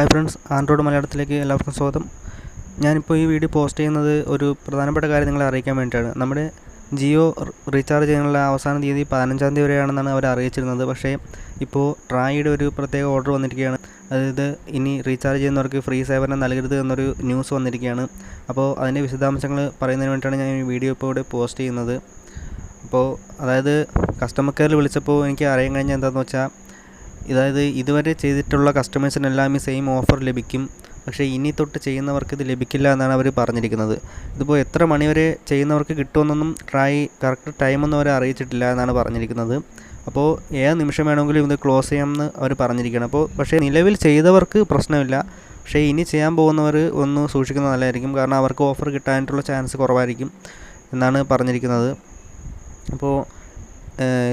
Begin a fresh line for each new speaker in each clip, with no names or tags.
Hi friends Android മലയാളത്തിലേക്ക് എല്ലാവർക്കും സ്വാഗതം. ഞാനിപ്പോൾ ഈ വീഡിയോ പോസ്റ്റ് ചെയ്യുന്നത് ഒരു പ്രധാനപ്പെട്ട കാര്യം നിങ്ങളെ അറിയിക്കാൻ വേണ്ടിയിട്ടാണ്. നമ്മുടെ ജിയോ റീചാർജ് ചെയ്യാനുള്ള അവസാന തീയതി പതിനഞ്ചാം തീയതി വരെയാണെന്നാണ് അവർ അറിയിച്ചിരുന്നത്. പക്ഷേ ഇപ്പോൾ ട്രായിയുടെ ഒരു പ്രത്യേക ഓർഡർ വന്നിരിക്കുകയാണ്. അതായത് ഇനി റീചാർജ് ചെയ്യുന്നവർക്ക് ഫ്രീ സേവനം നൽകരുത് എന്നൊരു ന്യൂസ് വന്നിരിക്കുകയാണ്. അപ്പോൾ അതിന്റെ വിശദാംശങ്ങൾ പറയുന്നതിന് വേണ്ടിയിട്ടാണ് ഞാൻ ഈ വീഡിയോ ഇപ്പോൾ ഇവിടെ പോസ്റ്റ് ചെയ്യുന്നത്. അപ്പോൾ അതായത് കസ്റ്റമർ കെയറിൽ വിളിച്ചപ്പോൾ എനിക്ക് അറിയാൻ കഴിഞ്ഞ എന്താണെന്ന് വെച്ചാൽ അതായത് ഇതുവരെ ചെയ്തിട്ടുള്ള കസ്റ്റമേഴ്സിനെല്ലാം ഈ സെയിം ഓഫർ ലഭിക്കും. പക്ഷേ ഇനി തൊട്ട് ചെയ്യുന്നവർക്ക് ഇത് ലഭിക്കില്ല എന്നാണ് അവർ പറഞ്ഞിരിക്കുന്നത്. ഇതിപ്പോൾ എത്ര മണിവരെ ചെയ്യുന്നവർക്ക് കിട്ടുമെന്നൊന്നും ട്രൈ കറക്റ്റ് ടൈമൊന്നും അവരെ അറിയിച്ചിട്ടില്ല എന്നാണ് പറഞ്ഞിരിക്കുന്നത്. അപ്പോൾ ഏത് നിമിഷം വേണമെങ്കിലും ഇത് ക്ലോസ് ചെയ്യാമെന്ന് അവർ പറഞ്ഞിരിക്കുകയാണ്. അപ്പോൾ പക്ഷേ നിലവിൽ ചെയ്തവർക്ക് പ്രശ്നമില്ല. പക്ഷേ ഇനി ചെയ്യാൻ പോകുന്നവർ ഒന്ന് സൂക്ഷിക്കുന്നത് നല്ലതായിരിക്കും. കാരണം അവർക്ക് ഓഫർ കിട്ടാനായിട്ടുള്ള ചാൻസ് കുറവായിരിക്കും എന്നാണ് പറഞ്ഞിരിക്കുന്നത്. അപ്പോൾ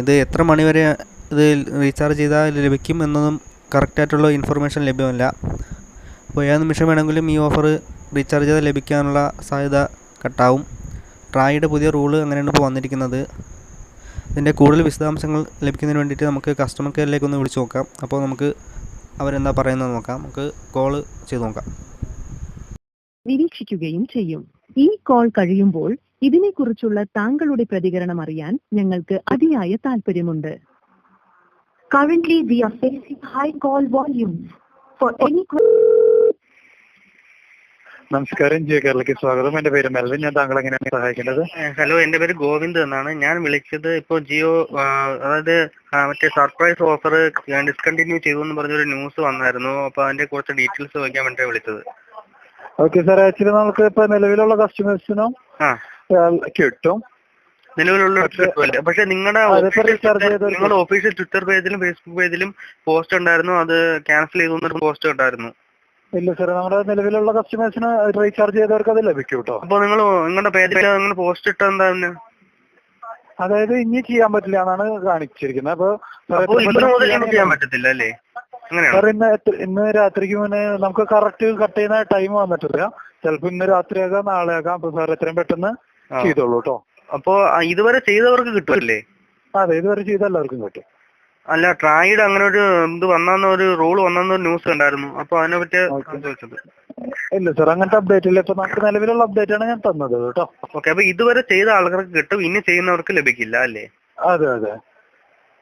ഇത് എത്ര മണിവരെ ഇത് റീചാർജ് ചെയ്താൽ ലഭിക്കും എന്നൊന്നും കറക്റ്റായിട്ടുള്ള ഇൻഫർമേഷൻ ലഭ്യമല്ല. അപ്പോൾ ഏത് നിമിഷം വേണമെങ്കിലും ഈ ഓഫർ റീചാർജ് ചെയ്താൽ ലഭിക്കാനുള്ള സാധ്യത കട്ടാവും. ട്രായുടെ പുതിയ റൂൾ അങ്ങനെയാണ് ഇപ്പോൾ വന്നിരിക്കുന്നത്. ഇതിന്റെ കൂടുതൽ വിശദാംശങ്ങൾ ലഭിക്കുന്നതിന് വേണ്ടിയിട്ട് നമുക്ക് കസ്റ്റമർ കെയറിലേക്ക് ഒന്ന് വിളിച്ച് നോക്കാം. അപ്പോൾ നമുക്ക് അവരെന്താ പറയുന്നത് നോക്കാം. നമുക്ക് കോൾ ചെയ്ത് നോക്കാം.
നിരീക്ഷിക്കുകയും ചെയ്യും. ഈ കോൾ കഴിയുമ്പോൾ ഇതിനെക്കുറിച്ചുള്ള താങ്കളുടെ പ്രതികരണം അറിയാൻ ഞങ്ങൾക്ക് അതിയായ താല്പര്യമുണ്ട്
Currently, we are facing high call volumes. For any
നമസ്കാരം ജിയോ കേരളയ്ക്ക് സ്വാഗതം. എന്റെ പേര് മെൽവിൻ. ഞാൻ താങ്കൾ എങ്ങനെയാണ് സഹായിക്കേണ്ടത്?
ഹലോ എന്റെ പേര് ഗോവിന്ദ് എന്നാണ്. ഞാൻ വിളിച്ചത് ഇപ്പോൾ ജിയോ അതായത് മറ്റേ സർപ്രൈസ് ഓഫർ ഡിസ്കണ്ടിന്യൂ ചെയ്തു എന്ന് പറഞ്ഞൊരു ന്യൂസ് വന്നായിരുന്നു. അപ്പോൾ അതിന്റെ കുറച്ച് ഡീറ്റെയിൽസ് ചോദിക്കാൻ വേണ്ടി വിളിച്ചത്.
ഓക്കെ സാർ ആക്ച്വലി നമുക്ക് ഇപ്പൊ നിലവിലുള്ള കസ്റ്റമേഴ്സിനും
ആ
കിട്ടും.
നിലവിലുള്ള
പക്ഷേ-
പക്ഷെ നിങ്ങളുടെ നിങ്ങളുടെ ഒഫീഷ്യൽ ട്വിറ്റർ പേജിലും ഫേസ്ബുക്ക് പേജിലും പോസ്റ്റ് ഉണ്ടായിരുന്നു. അത് ക്യാൻസൽ ചെയ്തു പോസ്റ്റ് ഉണ്ടായിരുന്നു.
ഇല്ല സാർ നമ്മുടെ നിലവിലുള്ള കസ്റ്റമേഴ്സിന് റീചാർജ് ചെയ്തവർക്ക് അത് ലഭിക്കും കേട്ടോ
അപ്പൊ നിങ്ങൾ നിങ്ങളുടെ പേജിൽ നിങ്ങൾ പോസ്റ്റ് ഇട്ട എന്താ പിന്നെ?
അതായത് ഇനി ചെയ്യാൻ പറ്റില്ല എന്നാണ് കാണിച്ചിരിക്കുന്നത്. അപ്പൊ
ചെയ്യാൻ പറ്റത്തില്ല അല്ലേ? അങ്ങനെയാണോ?
സാർ ഇന്ന് ഇന്ന് രാത്രിക്ക് മുന്നേ നമുക്ക് കറക്റ്റ് കട്ട് ചെയ്യുന്ന ടൈം വന്നിട്ടില്ല. ചിലപ്പോ ഇന്ന് രാത്രിയാകാം നാളെ ആകാം അപ്പൊ സാർ എത്രയും പെട്ടെന്ന്. ചെയ്തോളൂ കേട്ടോ
അപ്പോ ഇതുവരെ ചെയ്തവർക്ക് കിട്ടുമല്ലേ
അതെ ഇതുവരെ ചെയ്ത എല്ലാവർക്കും കിട്ടും.
അല്ല ട്രായിഡ് അങ്ങനെ ഒരു ഇത് വന്നെന്ന ഒരു റൂൾ വന്നെന്ന ഒരു ന്യൂസ് ഉണ്ടായിരുന്നു അപ്പൊ അതിനെ പറ്റി. ചോദിച്ചത്.
ഇല്ല സാർ അങ്ങനത്തെ അപ്ഡേറ്റ് ഇല്ല ഇപ്പൊ നമുക്ക് നിലവിലുള്ള അപ്ഡേറ്റ് ആണ് ഞാൻ തന്നത് കേട്ടോ.
ഓക്കെ അപ്പൊ ഇതുവരെ ചെയ്ത ആൾക്കാർക്ക് കിട്ടും ഇനി ചെയ്യുന്നവർക്ക് ലഭിക്കില്ല അല്ലേ?
അതെ അതെ.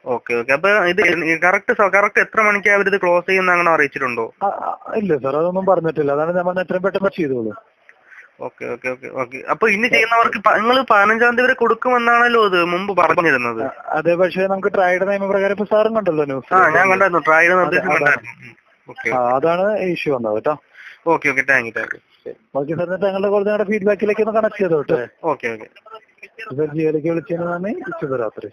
Okay okay. അപ്പൊ ഇത് കറക്റ്റ് കറക്റ്റ് എത്ര മണിക്കാണ് അവരിത് ക്ലോസ് ചെയ്യുന്ന അങ്ങനെ അറിയിച്ചിട്ടുണ്ടോ?
ഇല്ല സാർ അതൊന്നും പറഞ്ഞിട്ടില്ല. അതാണ് ഞാൻ പറഞ്ഞ എത്രയും പെട്ടെന്ന് ചെയ്തോളൂ.
Okay okay okay okay. അപ്പൊ ഇനി ചെയ്യുന്നവർക്ക് നിങ്ങൾ പതിനഞ്ചാം തീയതി വരെ കൊടുക്കുമെന്നാണല്ലോ അത് മുമ്പ് പറഞ്ഞിരുന്നത്.
അതെ പക്ഷേ നമുക്ക് ട്രൈഡ് നിയമപ്രകാരം ഇപ്പൊ സാറും കണ്ടല്ലോ ന്യൂസ്.
ആ ഞാൻ കണ്ടായിരുന്നു. ട്രൈഡ് നിർദ്ദേശം
അതാണ്. ഇഷ്യൂ വന്നത് കേട്ടോ.
Okay okay thank you thank you.
Okay sir താങ്കളുടെ കുറച്ച് ഞങ്ങളുടെ ഫീഡ്ബാക്കിലേക്ക് ഒന്ന് കണക്ട് ചെയ്തോട്ടെ
ഓക്കെ ഓക്കെ.
വിളിച്ചതിന് നന്ദി. ശുഭരാത്രി